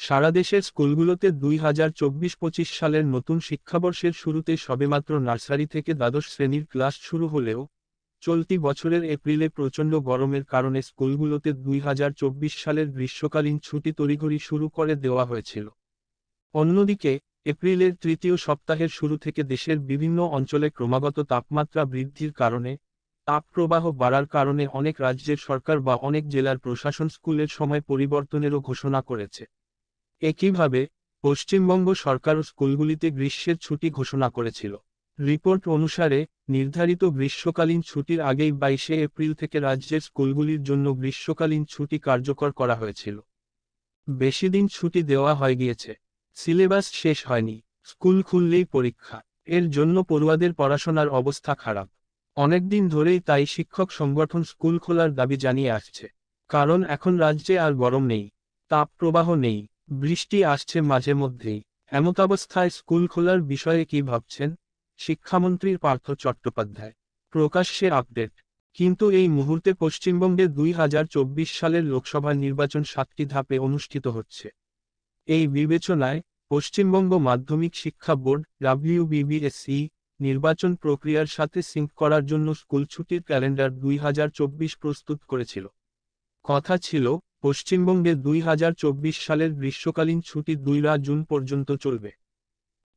সারা দেশের স্কুলগুলোতে দুই হাজার চব্বিশ পঁচিশ সালের নতুন শিক্ষাবর্ষের শুরুতে সবেমাত্র নার্সারি থেকে দ্বাদশ শ্রেণির ক্লাস শুরু হলেও চলতি বছরের এপ্রিলে প্রচণ্ড গরমের কারণে স্কুলগুলোতে দুই হাজার চব্বিশ সালের গ্রীষ্মকালীন ছুটি তড়িঘড়ি শুরু করে দেওয়া হয়েছিল। অন্যদিকে, এপ্রিলের তৃতীয় সপ্তাহের শুরু থেকে দেশের বিভিন্ন অঞ্চলে ক্রমাগত তাপমাত্রা বৃদ্ধির কারণে তাপপ্রবাহ বাড়ার কারণে অনেক রাজ্যের সরকার বা অনেক জেলার প্রশাসন স্কুলের সময় পরিবর্তনেরও ঘোষণা করেছে। একইভাবে, পশ্চিমবঙ্গ সরকারও স্কুলগুলিতে গ্রীষ্মের ছুটি ঘোষণা করেছিল। রিপোর্ট অনুসারে, নির্ধারিত গ্রীষ্মকালীন ছুটির আগেই বাইশে এপ্রিল থেকে রাজ্যের স্কুলগুলির জন্য গ্রীষ্মকালীন ছুটি কার্যকর করা হয়েছিল। বেশি দিন ছুটি দেওয়া হয়ে গিয়েছে। সিলেবাস শেষ হয়নি। স্কুল খুললেই পরীক্ষা। এর জন্য পড়ুয়াদের পড়াশোনার অবস্থা খারাপ। অনেকদিন ধরেই তাই শিক্ষক সংগঠন স্কুল খোলার দাবি জানিয়ে আসছে। কারণ এখন রাজ্যে আর গরম নেই। তাপ প্রবাহ নেই। বৃষ্টি আসছে মাঝে মধ্যেই। এমতাবস্থায় স্কুল খোলার বিষয়ে কি ভাবছেন? শিক্ষামন্ত্রীর পার্থ চট্টোপাধ্যায়। প্রকাশ্যে আপডেট। কিন্তু এই মুহূর্তে পশ্চিমবঙ্গে দুই হাজার চব্বিশ সালের লোকসভা নির্বাচন সাতটি ধাপে অনুষ্ঠিত হচ্ছে। এই বিবেচনায় পশ্চিমবঙ্গ মাধ্যমিক শিক্ষা বোর্ড ডাব্লিউবিবিএসই নির্বাচন প্রক্রিয়ার সাথে সিঙ্ক করার জন্য স্কুল ছুটির ক্যালেন্ডার দুই হাজার চব্বিশ প্রস্তুত করেছিল। কথা ছিল পশ্চিমবঙ্গে দুই হাজার চব্বিশ সালের গ্রীষ্মকালীন ছুটি দুইরা জুন পর্যন্ত চলবে।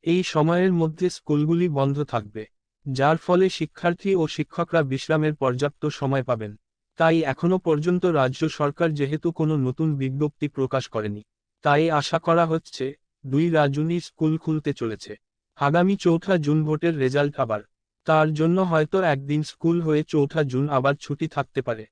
এই সময়ের মধ্যে স্কুলগুলি বন্ধ থাকবে, যার ফলে শিক্ষার্থী ও শিক্ষকরা বিশ্রামের পর্যাপ্ত সময় পাবেন। তাই এখনও পর্যন্ত রাজ্য সরকার যেহেতু কোনো নতুন বিজ্ঞপ্তি প্রকাশ করেনি, তাই আশা করা হচ্ছে দুই রাজুনি স্কুল খুলতে চলেছে। আগামী চৌঠা জুন ভোটের রেজাল্ট আবার, তার জন্য হয়তো একদিন স্কুল হয়ে চৌঠা জুন আবার ছুটি থাকতে পারে।